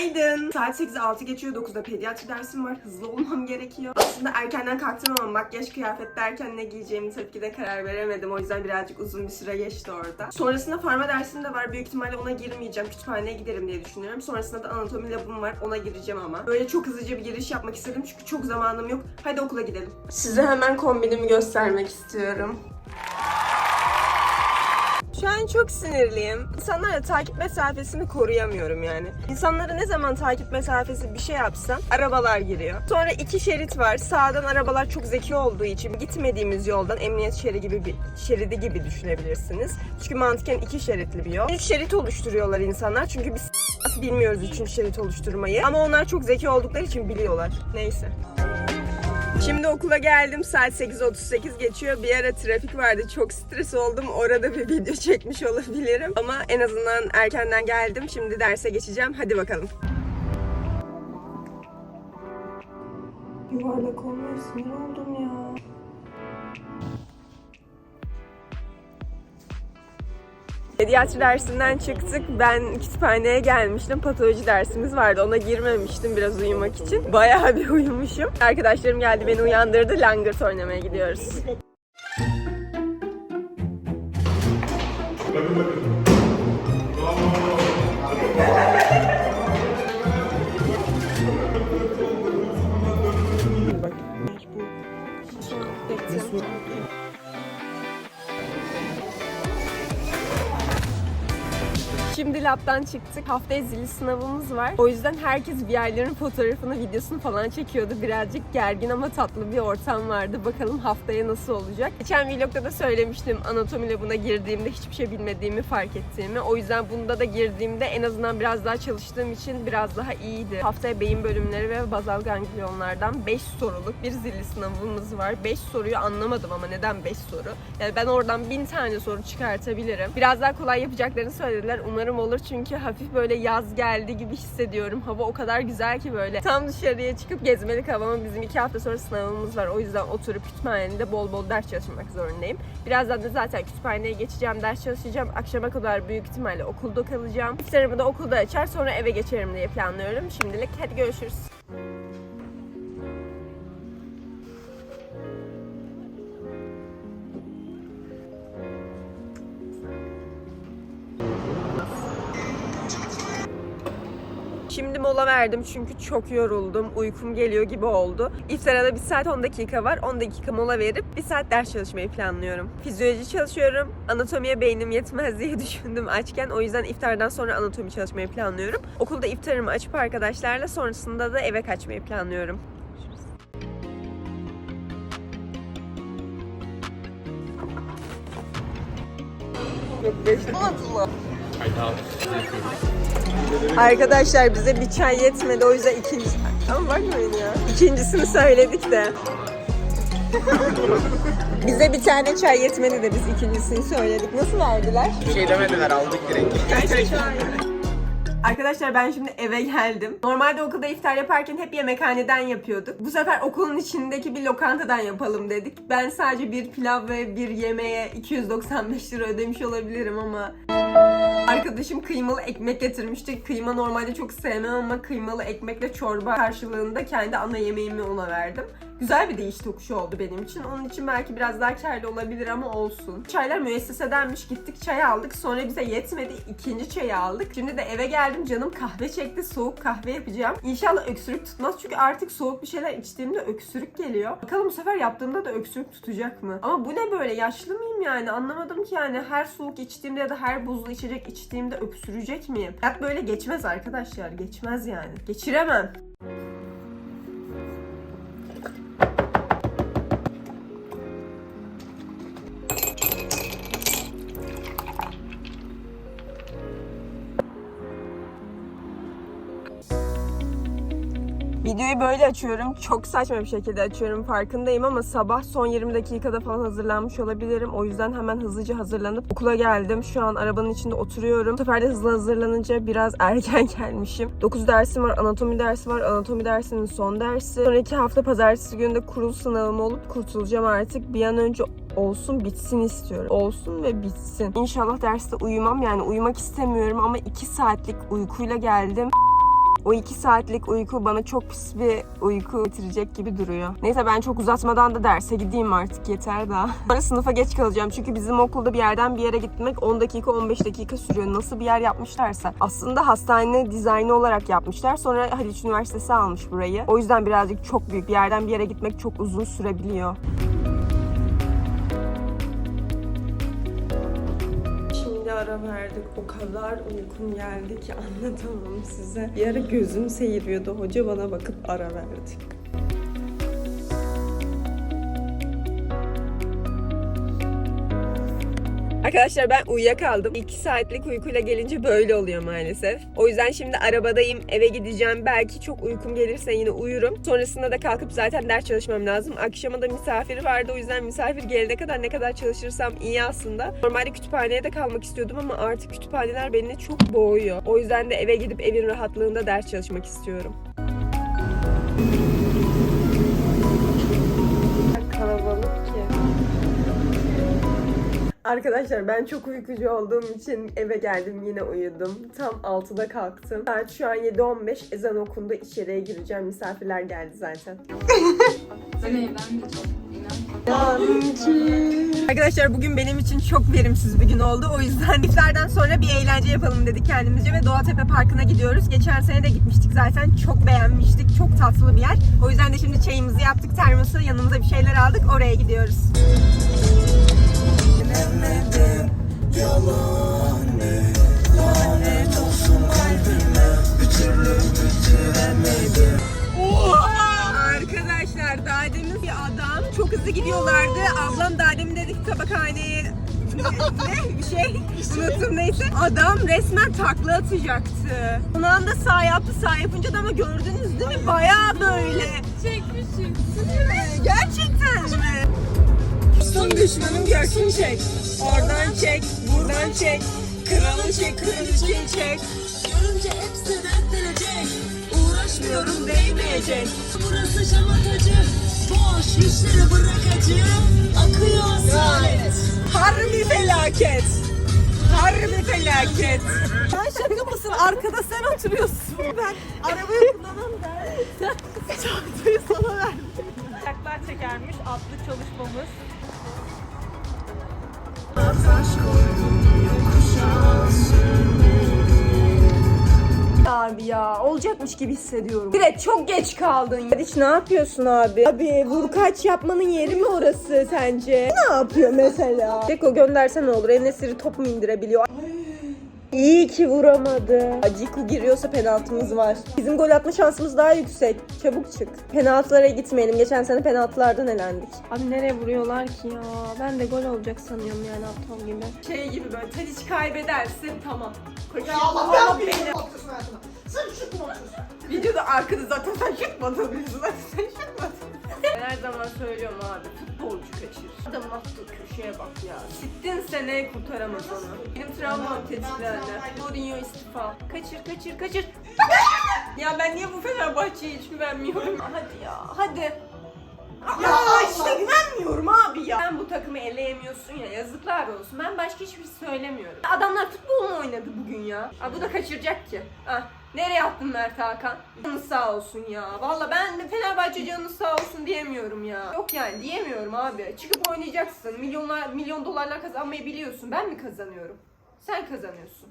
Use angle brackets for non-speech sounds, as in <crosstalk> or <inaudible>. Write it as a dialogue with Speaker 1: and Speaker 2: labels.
Speaker 1: Günaydın. Saat 8'e 6 geçiyor. 9'da pediatri dersim var. Hızlı olmam gerekiyor. Aslında erkenden kalktım ama makyaj kıyafet derken ne giyeceğimi tabii ki de karar veremedim. O yüzden birazcık uzun bir süre geçti orada. Sonrasında farma dersim de var. Büyük ihtimalle ona girmeyeceğim. Kütüphaneye giderim diye düşünüyorum. Sonrasında da anatomi labım var. Ona gireceğim ama. Böyle çok hızlıca bir giriş yapmak istedim çünkü çok zamanım yok. Hadi okula gidelim. Size hemen kombinimi göstermek istiyorum. Şu an çok sinirliyim. İnsanlarla takip mesafesini koruyamıyorum yani. İnsanlara ne zaman takip mesafesi bir şey yapsam arabalar giriyor. Sonra iki şerit var. Sağdan arabalar çok zeki olduğu için gitmediğimiz yoldan emniyet şeridi gibi bir şeridi gibi düşünebilirsiniz. Çünkü mantıken iki şeritli bir yol. Üç şerit oluşturuyorlar insanlar çünkü biz bilmiyoruz üçüncü şerit oluşturmayı. Ama onlar çok zeki oldukları için biliyorlar. Neyse. Şimdi okula geldim. Saat 8.38 geçiyor. Bir ara trafik vardı. Çok stres oldum. Orada bir video <laughs> çekmiş olabilirim. Ama en azından erkenden geldim. Şimdi derse geçeceğim. Hadi bakalım. Yuvarlak olmuyor. Sinir oldum ya. Pediatri dersinden çıktık. Ben kütüphaneye gelmiştim. Patoloji dersimiz vardı. Ona girmemiştim biraz uyumak için. Bayağı bir <laughs> uyumuşum. Arkadaşlarım geldi beni uyandırdı. Langırt oynamaya gidiyoruz. Şimdi labdan çıktık. Haftaya zili sınavımız var. O yüzden herkes bir yerlerin fotoğrafını, videosunu falan çekiyordu. Birazcık gergin ama tatlı bir ortam vardı. Bakalım haftaya nasıl olacak. Geçen vlogda da söylemiştim anatomi labına girdiğimde hiçbir şey bilmediğimi fark ettiğimi. O yüzden bunda da girdiğimde en azından biraz daha çalıştığım için biraz daha iyiydi. Haftaya beyin bölümleri ve bazal ganglionlardan 5 soruluk bir zilli sınavımız var. 5 soruyu anlamadım ama neden 5 soru? Yani ben oradan 1000 tane soru çıkartabilirim. Biraz daha kolay yapacaklarını söylediler. Umarım olur çünkü hafif böyle yaz geldi gibi hissediyorum. Hava o kadar güzel ki böyle. Tam dışarıya çıkıp gezmelik hava ama bizim iki hafta sonra sınavımız var. O yüzden oturup kütüphanede bol bol ders çalışmak zorundayım. Birazdan da zaten kütüphaneye geçeceğim, ders çalışacağım. Akşama kadar büyük ihtimalle okulda kalacağım. İftarımı da okulda açar sonra eve geçerim diye planlıyorum. Şimdilik hadi görüşürüz. Şimdi mola verdim çünkü çok yoruldum. Uykum geliyor gibi oldu. İftara da 1 saat 10 dakika var. 10 dakika mola verip 1 saat ders çalışmayı planlıyorum. Fizyoloji çalışıyorum. Anatomiye beynim yetmez diye <laughs> düşündüm açken. O yüzden iftardan sonra anatomi çalışmayı planlıyorum. Okulda iftarımı açıp arkadaşlarla sonrasında da eve kaçmayı planlıyorum. Yok geçti. Arkadaşlar bize bir çay yetmedi o yüzden ikinci... Ama bakmayın ya. İkincisini söyledik de. <laughs> bize bir tane çay yetmedi de biz ikincisini söyledik. Nasıl verdiler?
Speaker 2: Bir şey demediler aldık direkt.
Speaker 1: Arkadaşlar ben şimdi eve geldim. Normalde okulda iftar yaparken hep yemekhaneden yapıyorduk. Bu sefer okulun içindeki bir lokantadan yapalım dedik. Ben sadece bir pilav ve bir yemeğe 295 lira ödemiş olabilirim ama Arkadaşım kıymalı ekmek getirmişti. Kıyma normalde çok sevmem ama kıymalı ekmekle çorba karşılığında kendi ana yemeğimi ona verdim. Güzel bir değiş tokuşu oldu benim için. Onun için belki biraz daha karlı olabilir ama olsun. Çaylar müessesedenmiş. Gittik çay aldık. Sonra bize yetmedi. ikinci çayı aldık. Şimdi de eve geldim. Canım kahve çekti. Soğuk kahve yapacağım. İnşallah öksürük tutmaz. Çünkü artık soğuk bir şeyler içtiğimde öksürük geliyor. Bakalım bu sefer yaptığımda da öksürük tutacak mı? Ama bu ne böyle? Yaşlı mıyım yani? Anlamadım ki yani. Her soğuk içtiğimde ya da her buzlu içecek içtiğimde öksürecek miyim? Hayat böyle geçmez arkadaşlar. Geçmez yani. Geçiremem. Videoyu böyle açıyorum. Çok saçma bir şekilde açıyorum farkındayım ama sabah son 20 dakikada falan hazırlanmış olabilirim. O yüzden hemen hızlıca hazırlanıp okula geldim. Şu an arabanın içinde oturuyorum. Bu sefer de hızlı hazırlanınca biraz <laughs> erken gelmişim. 9 dersim var, anatomi dersi var. Anatomi dersinin son dersi. Sonraki hafta pazartesi günü kurul sınavım olup kurtulacağım artık. Bir an önce olsun bitsin istiyorum. Olsun ve bitsin. İnşallah derste uyumam yani uyumak istemiyorum ama 2 saatlik uykuyla geldim. O iki saatlik uyku bana çok pis bir uyku getirecek gibi duruyor. Neyse ben çok uzatmadan da derse gideyim artık yeter daha. <laughs> Sonra sınıfa geç kalacağım çünkü bizim okulda bir yerden bir yere gitmek 10 dakika 15 dakika sürüyor. Nasıl bir yer yapmışlarsa. Aslında hastane dizaynı olarak yapmışlar. Sonra Haliç Üniversitesi almış burayı. O yüzden birazcık çok büyük. Bir yerden bir yere gitmek çok uzun sürebiliyor. Ara verdik. O kadar uykum geldi ki anlatamam size. Bir ara gözüm seyiriyordu. Hoca bana bakıp ara verdi. Arkadaşlar ben uyuyakaldım. 2 saatlik uykuyla gelince böyle oluyor maalesef. O yüzden şimdi arabadayım. Eve gideceğim. Belki çok uykum gelirse yine uyurum. Sonrasında da kalkıp zaten ders çalışmam lazım. Akşama da misafir vardı. O yüzden misafir gelene kadar ne kadar çalışırsam iyi aslında. Normalde kütüphaneye de kalmak istiyordum ama artık kütüphaneler beni çok boğuyor. O yüzden de eve gidip evin rahatlığında ders çalışmak istiyorum. Arkadaşlar ben çok uykucu olduğum için eve geldim yine uyudum. Tam 6'da kalktım. Saat şu an 7.15 ezan okundu içeriye gireceğim. Misafirler geldi zaten. <laughs>
Speaker 2: Ben çok.
Speaker 1: Arkadaşlar bugün benim için çok verimsiz bir gün oldu. O yüzden iftardan sonra bir eğlence yapalım dedik kendimizce ve Doğatepe Parkı'na gidiyoruz. Geçen sene de gitmiştik zaten. Çok beğenmiştik. Çok tatlı bir yer. O yüzden de şimdi çayımızı yaptık. Termosu yanımıza bir şeyler aldık. Oraya gidiyoruz. Arkadaşlar daha demin bir adam çok hızlı gidiyorlardı. Ablam daha demin dedik tabakhaneye ne bir şey unuttum neyse. Adam resmen takla atacaktı. Son anda sağ yaptı sağ yapınca da ama gördünüz değil mi? Bayağı böyle.
Speaker 2: Çekmişim.
Speaker 1: Gerçekten mi? Son düşmanın görsün çek. Oradan çek, buradan çek. Kralı çek, kraliçeyi çek.
Speaker 3: Görünce hepsi reddedecek Uğraşmıyorum
Speaker 1: Değmeyecek.
Speaker 3: Burası şamatacı Boş işleri bırak acı Akıyor asalet
Speaker 1: Harbi felaket. Harbi felaket. Sen şaka mısın? Arkada sen oturuyorsun. Ben arabayı kullanan ben. Sen çantayı sana verdim.
Speaker 4: Taklar çekermiş adlı çalışmamız.
Speaker 1: Abi ya olacakmış gibi hissediyorum. Direkt çok geç kaldın. Hadiç ne yapıyorsun abi? Abi vurkaç yapmanın yeri mi orası sence? Ne yapıyor mesela? Ceko gönderse ne olur? Enesiri top mu indirebiliyor? İyi ki vuramadı. Ciku giriyorsa penaltımız var. Bizim gol atma şansımız daha yüksek. Çabuk çık. Penaltılara gitmeyelim. Geçen sene penaltılardan elendik. Abi nereye vuruyorlar ki ya? Ben de gol olacak sanıyorum yani aptal gibi. Şey gibi böyle Tadiç kaybederse tamam. Ya Allah ben
Speaker 5: Sen şut mu atıyorsun?
Speaker 1: Videoda arkada zaten sen şut mu atabiliyorsun? Zaten sen şut mu atıyorsun? Ben her zaman söylüyorum abi futbolcu kaçır. Adamın attığı köşeye bak ya. Sittin sene kurtaramaz onu. Benim travmam tetiklendi. Mourinho istifa. Kaçır kaçır kaçır. ya ben niye bu Fenerbahçe'ye hiç güvenmiyorum? Hadi ya hadi. Ya işte güvenmiyorum abi ya. Sen bu takımı eleyemiyorsun ya yazıklar olsun. Ben başka hiçbir şey söylemiyorum. Adamlar futbol mu oynadı bugün ya? Aa, bu da kaçıracak ki. Ah, nereye attın Mert Hakan? Canınız sağ olsun ya. Valla ben de Fenerbahçe canınız sağ olsun diyemiyorum ya. Yok yani diyemiyorum abi. Çıkıp oynayacaksın. Milyonlar milyon dolarlar kazanmayı biliyorsun. Ben mi kazanıyorum? Sen kazanıyorsun.